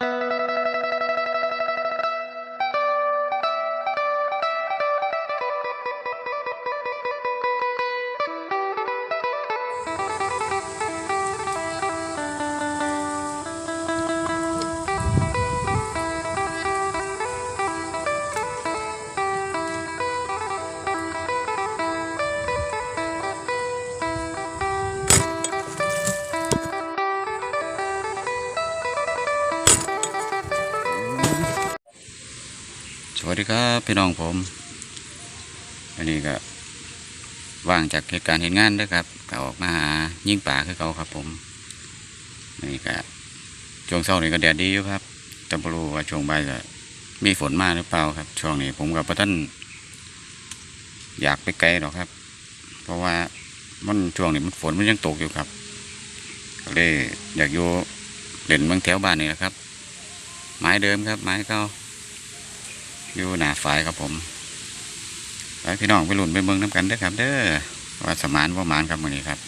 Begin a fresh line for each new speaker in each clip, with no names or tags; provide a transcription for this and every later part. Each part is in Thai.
ส วัสดีครับพี่น้องผม อันนี้ก็ว่างจากเหตุการณ์เหตุงานด้วยครับก็ออกมาหายิ่งป่าคือเขาครับ ผมอันนี้ก็ช่วงเช้านี่ก็แดดดีอยู่ครับแต่ไม่รู้ว่าช่วงบ่ายจะมีฝนมาหรือเปล่าครับ ช่วงนี้ผมกับพระท่านอยากไปไกลหรอกครับ เพราะว่ามันช่วงนี้มันฝนมันยังตกอยู่ครับก็เลยอยากอยู่เล่นเมืองแถวบ้านนี่แหละครับ ไม้เดิมครับ ไม้เก่า อยู่หนาฝายครับผมไปพี่น้องไปหลุนไปเมืองน้ำกันเด้อครับ เด้อว่าสมานว่าหมานครับมื้อนี้ครับ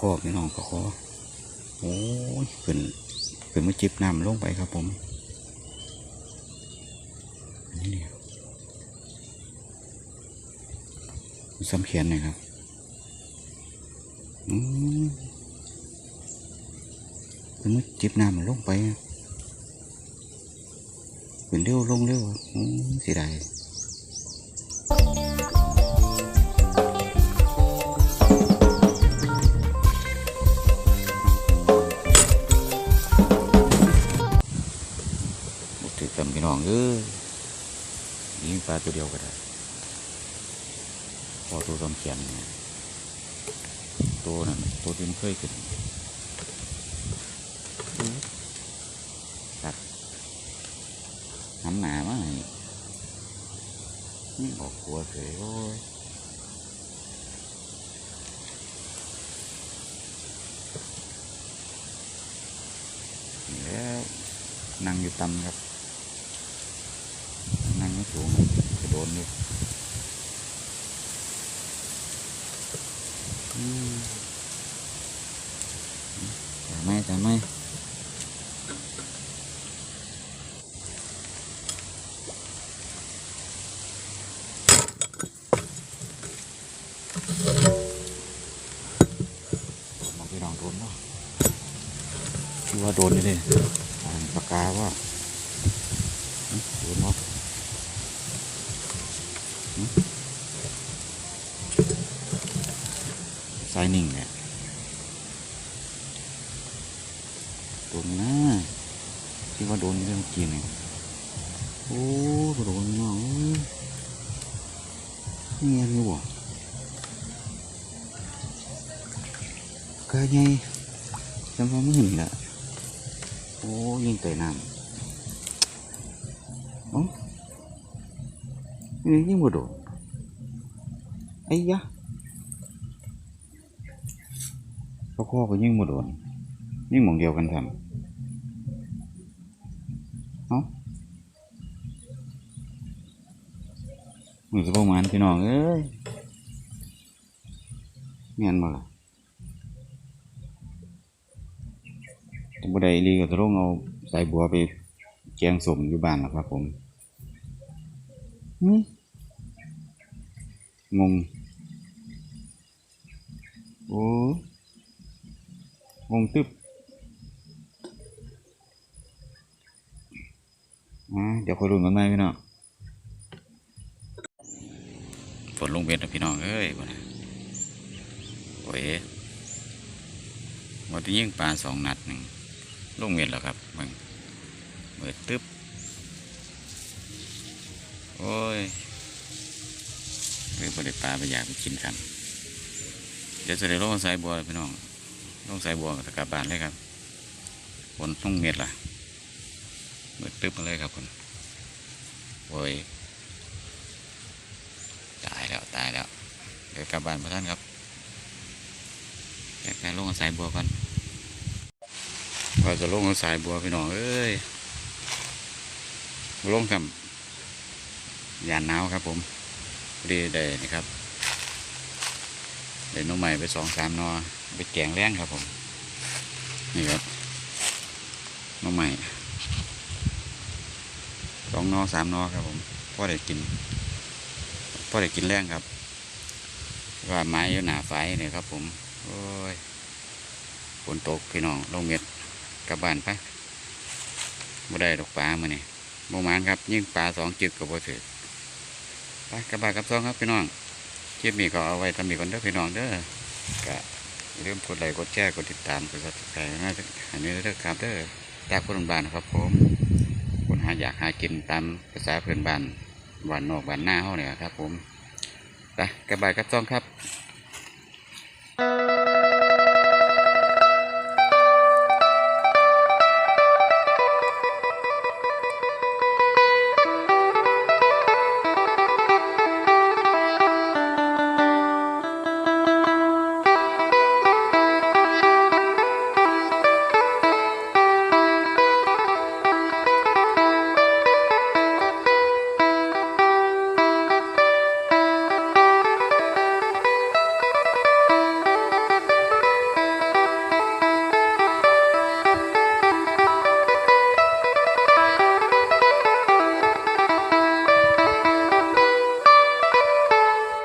ประคอพี่น้องประคอโอ้ยขึ้นขึ้นมาจิบน้ำลงไปครับผมนี่เนี่ยซ้ำเขียนหน่อยครับอืมขึ้นมาจิบน้ำลงไปขึ้นเร็วลงเร็วอืมสียดาย พี่น้องเอ้ยยิงปลาตัวเดียวก็ได้พอตัวตำเขียนตัวนั้นตัวที่มันเคยขึ้นตัดหันหนามาให้นี่ออกกลัวเฉยโอ้ยนี่แล้วนั่งอยู่ตำครับ นั่งไม่สูง จะโดนอยู่อืมจ่ายไหมจ่ไหมมองพี่น้องโดนเนาะคิดว่าโดนนี่เลยอ่ปากกาว่าโดนเนาะ สายนิ่งเนี่ยโดนนะที่ว่าโดนเรื่องกินเนี่ยโอ้โดนเนาะเงียบอยู่บ่ก็ไงจำว่าไม่เห็นละโอ้ยิงเตะน้ำเอ๋อนี่ยิ่งบ่โดนไอ้ยะ พอข้อก็ยิ่งบ่โดนยิ่งหมองเดียวกันทำเอ้ามือสะโพกมันพี่น้องเอ้ยเงียนมาละแต่บ่ได้อีหลีก็จะลงเอาสายบัวไปแกงสมอยู่บ้านแล้วครับผมงงโอ้ วงตึบเดี๋ยวคอยรุนกันไหมพี่น้องฝนลงเบ็ดนะพี่น้องเอ้ยบ่นะโอ้ยวันที่ยิงปลาสองนัดหนึ่งลงเบ็ดแล้วครับมึงเบิดตึบโอ้ยเลยบ่ได้ปลาไปอยากไปกินกัน เดี๋ยวจะได้ลงสายบัวพี่น้อง ลงสายบัวกับกลับบานเลยครับฝนต้องเม็ดล่ะเบิดตึ๊บมาเลยครับคุณโอ้ยตายแล้วตายแล้วเดี๋ยวกลับบ้านพระท่านครับแยกกันลงสายบัวก่อนว่าจะลงสายบัวพี่น้องเอ้ยลงทำยานหนาวครับผมดีได้นี่ครับเดี๋ยวน้องใหม่ไปสองสามนอ ไปแกงแรงครับผม นี่ครับน้องใหม่สองนอสามนอครับผมพ่อได้กินพ่อได้กินแรงครับ ว่าไม้อยู่หนาไฟเนี่ยครับ ผมโอ้ยฝนตกพี่น้องลงเม็ดกลับบ้านไปบ่ได้ดอกปลามาเนี่ยโมมานครับ ยิ่งปลาสองจึกกับบ่ถือไปกลับบ้านกลับซองครับพี่น้องคลิปนี้ก็เอาไว้ทำนี้ก่อนเด้อพี่น้องเด้อก็ อย่าลืมกดไลค์กดแชร์กดติดตามกดซับสไครต์นะอันนี้เรื่อครับเด้อตากคนบ้านนะครับ ผมคนหาอยากหากินตามภาษาเพื่อนบ้านบ้านนอกบ้านหน้าเขาเนี่ยครับ ผมไปกระบายกระจ้องครับ